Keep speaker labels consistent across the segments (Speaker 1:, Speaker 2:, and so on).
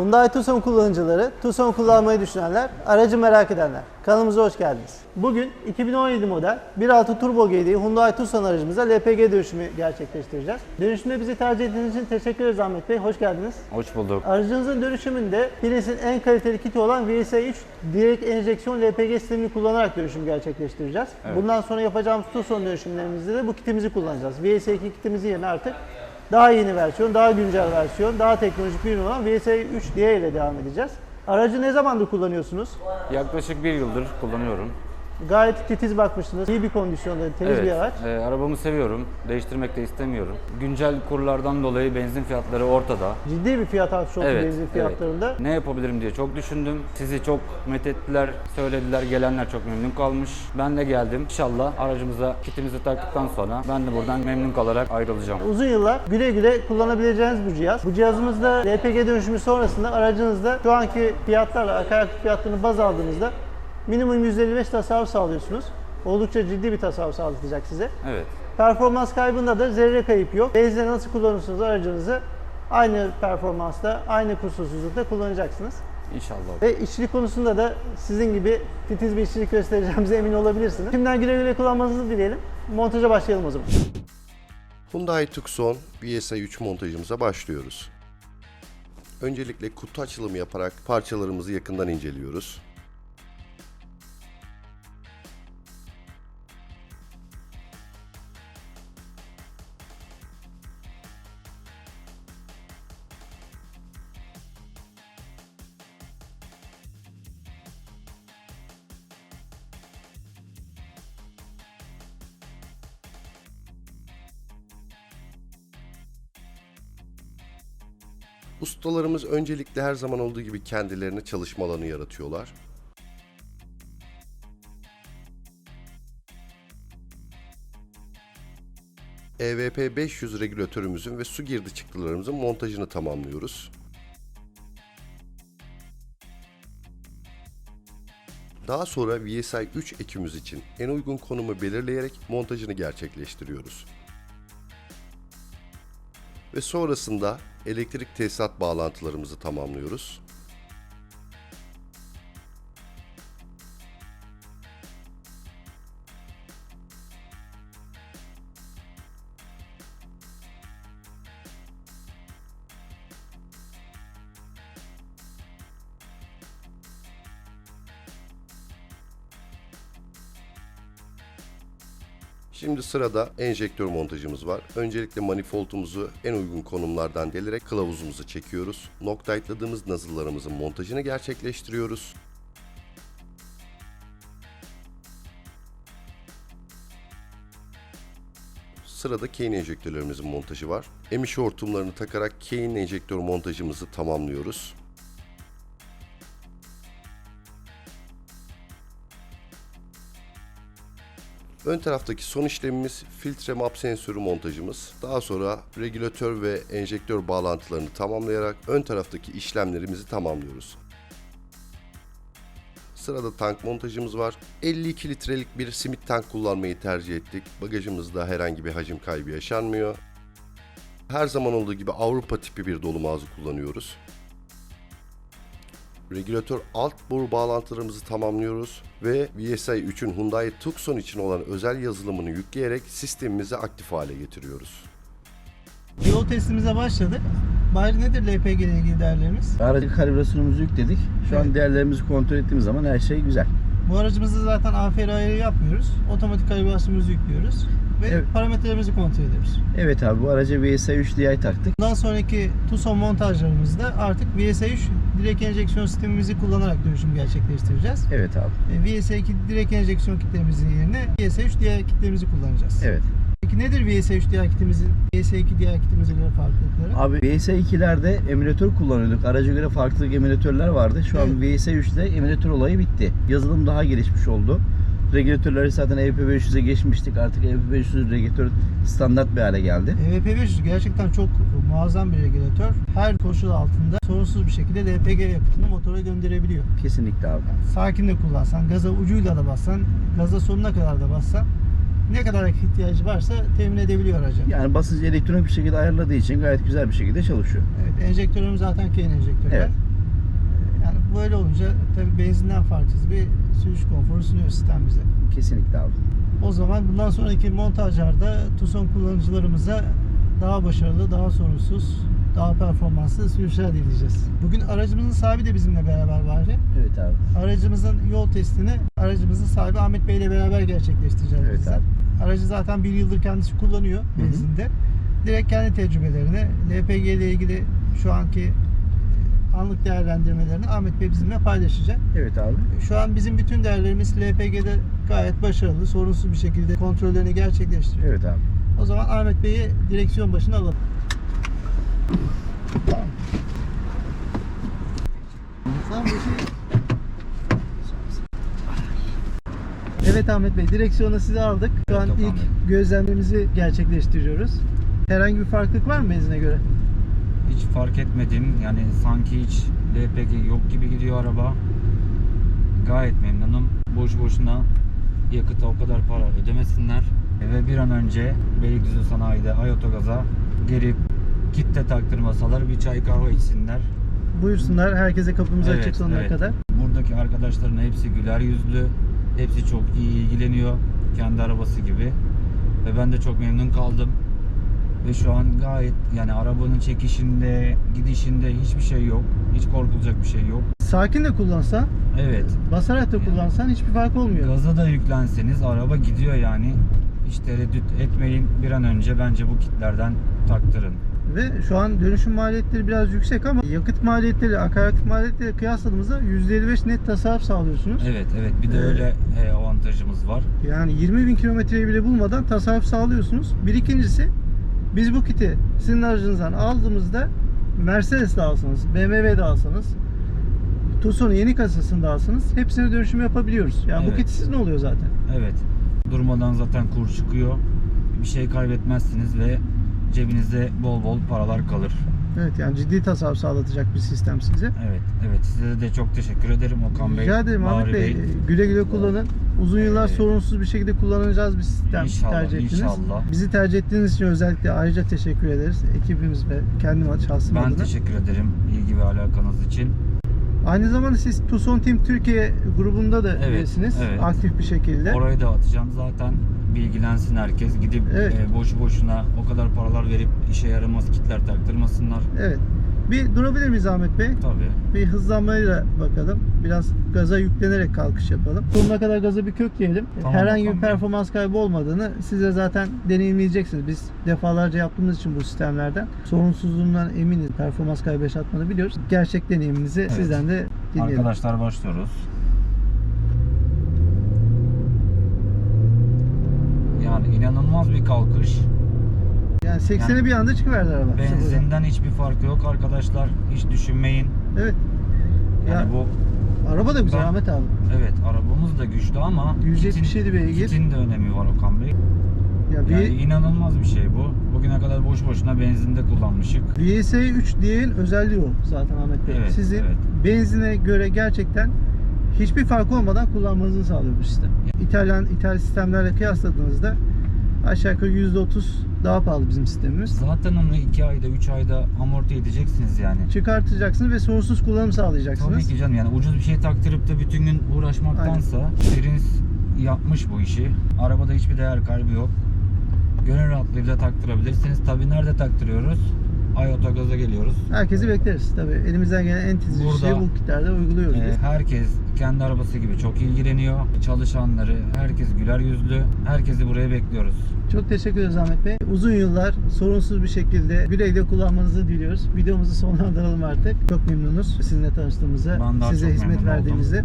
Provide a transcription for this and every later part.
Speaker 1: Hyundai Tucson kullanıcıları, Tucson kullanmayı düşünenler, aracı merak edenler. Kanalımıza hoş geldiniz. Bugün 2017 model 1.6 Turbo GDI Hyundai Tucson aracımıza LPG dönüşümü gerçekleştireceğiz. Dönüşümde bizi tercih ettiğiniz için teşekkür ederiz Ahmet Bey. Hoş geldiniz.
Speaker 2: Hoş bulduk.
Speaker 1: Aracınızın dönüşümünde Philips'in en kaliteli kiti olan VSA 3 direkt enjeksiyon LPG sistemini kullanarak dönüşüm gerçekleştireceğiz.
Speaker 2: Evet.
Speaker 1: Bundan sonra yapacağımız Tucson dönüşümlerimizde de bu kitimizi kullanacağız. VSA 2 kitimizi yerine artık daha yeni versiyon, daha güncel versiyon, daha teknolojik bir ürün olan VSA 3 diye ile devam edeceğiz. Aracı ne zamandır kullanıyorsunuz?
Speaker 2: Yaklaşık bir yıldır kullanıyorum.
Speaker 1: Gayet titiz bakmışsınız. İyi bir kondisyonda, temiz
Speaker 2: evet,
Speaker 1: bir araç.
Speaker 2: e, arabamı seviyorum. Değiştirmek de istemiyorum. Güncel kurlardan dolayı benzin fiyatları ortada.
Speaker 1: Ciddi bir fiyat artışı oldu
Speaker 2: Evet,
Speaker 1: benzin
Speaker 2: evet.
Speaker 1: fiyatlarında.
Speaker 2: Ne yapabilirim diye çok düşündüm. Sizi çok methettiler, söylediler. Gelenler çok memnun kalmış. Ben de geldim. İnşallah aracımıza kitimizi taktıktan sonra ben de buradan memnun kalarak ayrılacağım.
Speaker 1: Uzun yıllar güle güle kullanabileceğiniz bu cihaz. Bu cihazımızda LPG dönüşümü sonrasında aracınızda şu anki fiyatlarla akaryakıt fiyatlarını baz aldığınızda minimum %55 tasarruf sağlıyorsunuz. Oldukça ciddi bir tasarruf sağlatacak size.
Speaker 2: Evet.
Speaker 1: Performans kaybında da zerre kayıp yok. Benzine nasıl kullanırsanız aracınızı aynı performansta, aynı kusursuzlukta kullanacaksınız.
Speaker 2: İnşallah.
Speaker 1: Ve işçilik konusunda da sizin gibi titiz bir işçilik göstereceğimize emin olabilirsiniz. Şimdiden güle güle kullanmanızı dileyelim. Montaja başlayalım o zaman.
Speaker 3: Hyundai Tucson VSI 3 montajımıza başlıyoruz. Öncelikle kutu açılımı yaparak parçalarımızı yakından inceliyoruz. Ustalarımız öncelikle her zaman olduğu gibi kendilerine çalışma alanı yaratıyorlar. EVP 500 regülatörümüzün ve su girdi çıktılarımızın montajını tamamlıyoruz. Daha sonra VSI 3 ekimiz için en uygun konumu belirleyerek montajını gerçekleştiriyoruz. Ve sonrasında elektrik tesisat bağlantılarımızı tamamlıyoruz. Şimdi sırada enjektör montajımız var. Öncelikle manifoldumuzu en uygun konumlardan delerek kılavuzumuzu çekiyoruz. Noktaitladığımız nazıllarımızın montajını gerçekleştiriyoruz. Sırada Kane enjektörlerimizin montajı var. Emiş hortumlarını takarak Kane enjektör montajımızı tamamlıyoruz. Ön taraftaki son işlemimiz filtre map sensörü montajımız. Daha sonra regülatör ve enjektör bağlantılarını tamamlayarak ön taraftaki işlemlerimizi tamamlıyoruz. Sırada tank montajımız var. 52 litrelik bir simit tank kullanmayı tercih ettik. Bagajımızda herhangi bir hacim kaybı yaşanmıyor. Her zaman olduğu gibi Avrupa tipi bir dolu ağzı kullanıyoruz. Regülatör alt boru bağlantılarımızı tamamlıyoruz ve VSI 3'ün Hyundai Tucson için olan özel yazılımını yükleyerek sistemimizi aktif hale getiriyoruz.
Speaker 1: Yol testimize başladık. Bari nedir LPG ile ilgili değerlerimiz?
Speaker 4: Aracı kalibrasyonumuzu yükledik. Şu
Speaker 1: Evet.
Speaker 4: an değerlerimizi kontrol ettiğimiz zaman her şey güzel.
Speaker 1: Bu aracımızda zaten AFR ayarı yapmıyoruz. Otomatik kalibrasyonumuzu yüklüyoruz ve
Speaker 4: Evet.
Speaker 1: parametrelerimizi kontrol ediyoruz.
Speaker 4: Evet abi bu araca VSI 3 Di taktık.
Speaker 1: Bundan sonraki Tucson montajlarımızda artık VS3 direkt enjeksiyon sistemimizi kullanarak dönüşüm gerçekleştireceğiz.
Speaker 4: Evet abi.
Speaker 1: E, VS2 direkt enjeksiyon kitlemizin yerine VS3 diğer kitlerimizi kullanacağız.
Speaker 4: Evet.
Speaker 1: Peki nedir VS3 diğer kitimizin VS2 diğer kitimize göre farklılıkları?
Speaker 4: Abi VSI 2'lerde emülatör kullanıyorduk. Araca göre farklı emülatörler vardı. Şu an VSI 3'te emülatör olayı bitti. Yazılım daha gelişmiş oldu. Regülatörleri zaten E EVP500'e geçmiştik. Artık EVP500 regülatör standart bir hale geldi.
Speaker 1: EVP500 gerçekten çok muazzam bir regülatör. Her koşul altında sorunsuz bir şekilde LPG yakıtını motora gönderebiliyor.
Speaker 4: Kesinlikle abi.
Speaker 1: Sakin de kullansan, gaza ucuyla da bassan, gaza sonuna kadar da bassan ne kadar ihtiyacı varsa temin edebiliyor aracı.
Speaker 4: Yani basıncı elektronik bir şekilde ayarladığı için gayet güzel bir şekilde çalışıyor.
Speaker 1: Evet, enjektörümüz zaten Kane enjektörler.
Speaker 4: Evet.
Speaker 1: böyle olunca tabii benzinden farksız bir sürüş konforu sunuyor sistem bize.
Speaker 4: Kesinlikle abi.
Speaker 1: O zaman bundan sonraki montajlarda Tucson kullanıcılarımıza daha başarılı, daha sorunsuz, daha performanslı sürüşler dileyeceğiz. Bugün aracımızın sahibi de bizimle beraber var.
Speaker 4: Evet abi.
Speaker 1: Aracımızın yol testini aracımızın sahibi Ahmet Bey ile beraber gerçekleştireceğiz.
Speaker 4: Evet
Speaker 1: bizler.
Speaker 4: abi.
Speaker 1: Aracı zaten bir yıldır kendisi kullanıyor
Speaker 4: hı.
Speaker 1: benzinde. Direkt kendi tecrübelerini, LPG ile ilgili şu anki anlık değerlendirmelerini Ahmet Bey bizimle paylaşacak.
Speaker 4: Evet abi.
Speaker 1: Şu an bizim bütün değerlerimiz LPG'de gayet başarılı, sorunsuz bir şekilde kontrollerini gerçekleştiriyor.
Speaker 4: Evet abi.
Speaker 1: O zaman Ahmet Bey'i direksiyon başına alalım. Tamam, bu işi- Evet Ahmet Bey, direksiyonu size aldık. Şu an
Speaker 2: Evet,
Speaker 1: ilk gözlemlerimizi gerçekleştiriyoruz. Herhangi bir farklılık var mı benzine göre?
Speaker 2: Hiç fark etmedim. Yani sanki hiç LPG yok gibi gidiyor araba. Gayet memnunum. Boş boşuna yakıta o kadar para ödemesinler. Ve bir an önce Beylikdüzü Sanayi'de Ayotogaz'a gelip kitle taktırmasalar bir çay kahve içsinler.
Speaker 1: Buyursunlar, herkese kapımız
Speaker 2: Evet,
Speaker 1: açık sonuna
Speaker 2: evet.
Speaker 1: kadar.
Speaker 2: Buradaki arkadaşların hepsi güler yüzlü. Hepsi çok iyi ilgileniyor. Kendi arabası gibi. Ve ben de çok memnun kaldım. Ve şu an gayet yani arabanın çekişinde, gidişinde hiçbir şey yok. Hiç korkulacak bir şey yok.
Speaker 1: Sakin de kullansan,
Speaker 2: Evet.
Speaker 1: basarak da kullansan hiçbir fark olmuyor.
Speaker 2: Gaza da yüklenseniz araba gidiyor yani. Hiç tereddüt etmeyin. Bir an önce bence bu kitlerden taktırın.
Speaker 1: Ve şu an dönüşüm maliyetleri biraz yüksek ama yakıt maliyetleri, akaryakıt maliyetleri kıyasladığımızda %55 net tasarruf sağlıyorsunuz.
Speaker 2: Evet evet bir de
Speaker 1: Evet.
Speaker 2: öyle e, avantajımız var.
Speaker 1: Yani 20 bin kilometreyi bile bulmadan tasarruf sağlıyorsunuz. Bir ikincisi biz bu kiti sizin aracınızdan aldığımızda Mercedes de alsanız, BMW de alsanız, Tucson'un yeni kasasını da alsanız hepsine dönüşüm yapabiliyoruz. Yani bu
Speaker 2: Evet.
Speaker 1: kit sizin oluyor zaten.
Speaker 2: Evet. Durmadan zaten kur çıkıyor. Bir şey kaybetmezsiniz ve cebinizde bol bol paralar kalır.
Speaker 1: Evet yani ciddi tasarruf sağlatacak bir sistem size.
Speaker 2: Evet, evet. Size de çok teşekkür ederim Okan Bey.
Speaker 1: Rica ederim Ahmet
Speaker 2: Bahri
Speaker 1: Bey. Güle güle kullanın. Uzun yıllar
Speaker 2: Ee,
Speaker 1: sorunsuz bir şekilde kullanacağız bir sistem
Speaker 2: İnşallah,
Speaker 1: tercih ettiniz.
Speaker 2: inşallah.
Speaker 1: Bizi tercih ettiğiniz için özellikle ayrıca teşekkür ederiz. Ekibimiz ve kendim şahsım
Speaker 2: Ben
Speaker 1: adına.
Speaker 2: teşekkür ederim ilgi ve alakanız için.
Speaker 1: Aynı zamanda siz Tucson Team Türkiye grubunda da
Speaker 2: Evet,
Speaker 1: üyesiniz.
Speaker 2: evet.
Speaker 1: Aktif bir şekilde.
Speaker 2: Orayı da atacağım zaten. Bilgilensin herkes. Gidip
Speaker 1: Evet.
Speaker 2: e, boşu boşuna o kadar paralar verip işe yaramaz kitler taktırmasınlar.
Speaker 1: Evet. Bir durabilir miyiz Ahmet Bey?
Speaker 2: Tabii.
Speaker 1: Bir hızlanmayla bakalım. Biraz gaza yüklenerek kalkış yapalım. Sonuna kadar gaza bir kökleyelim.
Speaker 2: Tamam,
Speaker 1: Herhangi bir
Speaker 2: tamam.
Speaker 1: performans kaybı olmadığını size zaten deneyimleyeceksiniz. Biz defalarca yaptığımız için bu sistemlerden sorunsuzluğundan eminiz. Performans kaybı yaşatmadığını biliyoruz. Gerçek deneyiminizi
Speaker 2: Evet.
Speaker 1: sizden de dinleyelim.
Speaker 2: Arkadaşlar başlıyoruz. Yani inanılmaz bir kalkış.
Speaker 1: Yani 80'e
Speaker 2: Yani
Speaker 1: bir anda çıkıverdi araba.
Speaker 2: Benzinden hiçbir farkı yok arkadaşlar. Hiç düşünmeyin.
Speaker 1: Evet.
Speaker 2: Yani
Speaker 1: Ya,
Speaker 2: bu
Speaker 1: araba da güzel
Speaker 2: Ben-
Speaker 1: Ahmet abi.
Speaker 2: evet arabamız da güçlü ama
Speaker 1: 177 beygir.
Speaker 2: kitin de önemi var Okan Bey.
Speaker 1: Ya bir
Speaker 2: Yani inanılmaz bir şey bu. Bugüne kadar boş boşuna benzinde kullanmışık.
Speaker 1: VS3 diyenin özelliği o zaten Ahmet Bey.
Speaker 2: Evet,
Speaker 1: Sizin
Speaker 2: evet.
Speaker 1: benzine göre gerçekten hiçbir fark olmadan kullanmanızı sağlıyor bu sistem. İtalyan İtalyan sistemlerle kıyasladığınızda aşağı yukarı %30 daha pahalı bizim sistemimiz.
Speaker 2: Zaten onu 2 ayda 3 ayda amorti edeceksiniz yani.
Speaker 1: Çıkartacaksınız ve sorunsuz kullanım sağlayacaksınız.
Speaker 2: Tabii ki canım yani ucuz bir şey taktırıp da bütün gün uğraşmaktansa Prins yapmış bu işi. Arabada hiçbir değer kaybı yok. Gönül rahatlığıyla taktırabilirsiniz. Tabii nerede taktırıyoruz? Ay otogaza geliyoruz.
Speaker 1: Herkesi bekleriz tabii. Elimizden gelen en titiz
Speaker 2: Burada-
Speaker 1: şeyi bu kitlerde uyguluyoruz. Biz.
Speaker 2: herkes kendi arabası gibi çok ilgileniyor. Çalışanları, herkes güler yüzlü. Herkesi buraya bekliyoruz.
Speaker 1: Çok teşekkür ederiz Ahmet Bey. Uzun yıllar sorunsuz bir şekilde güle güle kullanmanızı diliyoruz. Videomuzu sonlandıralım artık. Çok memnunuz sizinle tanıştığımıza, size hizmet
Speaker 2: oldum.
Speaker 1: verdiğimize.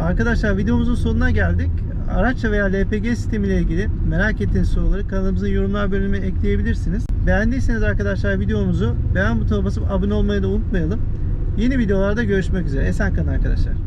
Speaker 1: Arkadaşlar videomuzun sonuna geldik. Araç veya LPG sistemiyle ilgili merak ettiğiniz soruları kanalımızın yorumlar bölümüne ekleyebilirsiniz. Beğendiyseniz arkadaşlar videomuzu beğen butonuna basıp abone olmayı da unutmayalım. Yeni videolarda görüşmek üzere. Esen kalın arkadaşlar.